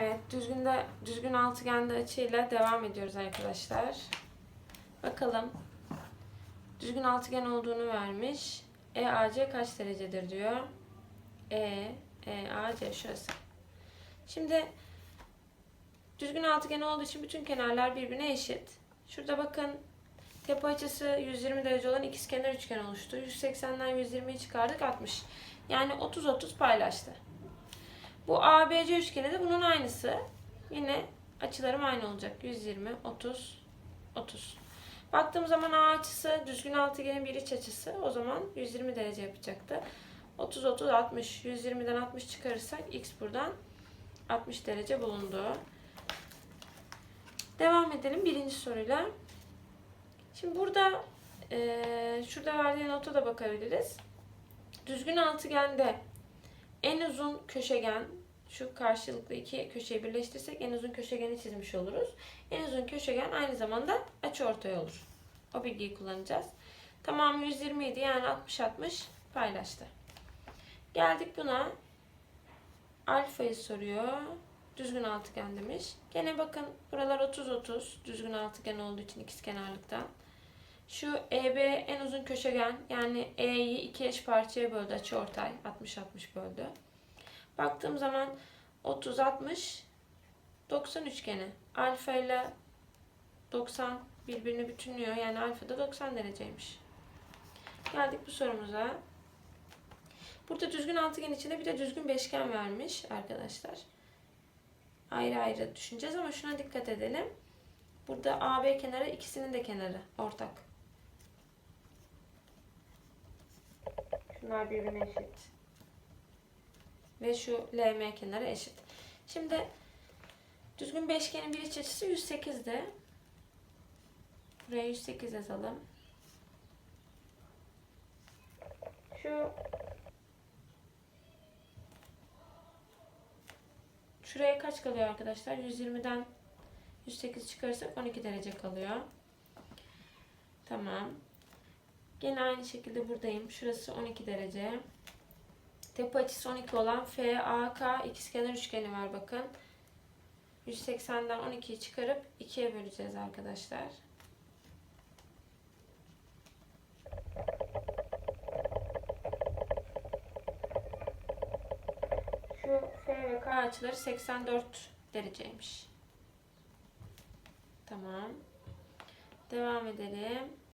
Evet, düzgünde düzgün altıgende açıyla devam ediyoruz arkadaşlar. Bakalım. Düzgün altıgen olduğunu vermiş. EAC kaç derecedir diyor. E, EAC şurası. Şimdi düzgün altıgen olduğu için bütün kenarlar birbirine eşit. Şurada bakın tepe açısı 120 derece olan ikizkenar üçgen oluştu. 180'den 120'yi çıkardık 60. Yani 30-30 paylaştı. Bu ABC üçgeni de bunun aynısı. Yine açılarım aynı olacak. 120, 30, 30. Baktığım zaman A açısı düzgün altıgenin bir iç açısı. O zaman 120 derece yapacaktı. 30, 30, 60. 120'den 60 çıkarırsak x buradan 60 derece bulundu. Devam edelim birinci soruyla. Şimdi burada eee, şurada verdiği nota da bakabiliriz. Düzgün altıgende en uzun köşegen şu karşılıklı iki köşeyi birleştirsek en uzun köşegeni çizmiş oluruz. En uzun köşegen aynı zamanda açıortay olur. O bilgiyi kullanacağız. Tamamı 127 yani 60-60 paylaştı. Geldik buna. Alfayı soruyor. Düzgün altıgen demiş. Gene bakın buralar 30-30 düzgün altıgen olduğu için ikizkenarlıktan. Şu EB en uzun köşegen yani E'yi iki eş parçaya böldü açıortay 60-60 böldü. Baktığım zaman 30 60 90 üçgeni. Alfa ile 90 birbirini bütünlüyor. Yani alfa da 90 dereceymiş. Geldik bu sorumuza. Burada düzgün altıgen içinde bir de düzgün beşgen vermiş arkadaşlar. Ayrı ayrı düşüneceğiz ama şuna dikkat edelim. Burada AB kenarı ikisinin de kenarı ortak. Şunlar birbirine eşit. Ve şu LM kenarı eşit. Şimdi düzgün beşgenin bir iç açısı 108'de. Buraya 108 yazalım. Şu Şuraya kaç kalıyor arkadaşlar? 120'den 108 çıkarırsak 12 derece kalıyor. Tamam. Gene aynı şekilde buradayım. Şurası 12 derece. Tepe açısı 12 olan FAK ikizkenar üçgeni var bakın. 180'den 12'yi çıkarıp 2'ye böleceğiz arkadaşlar. Şu F ve K açıları 84 dereceymiş. Tamam. Devam edelim.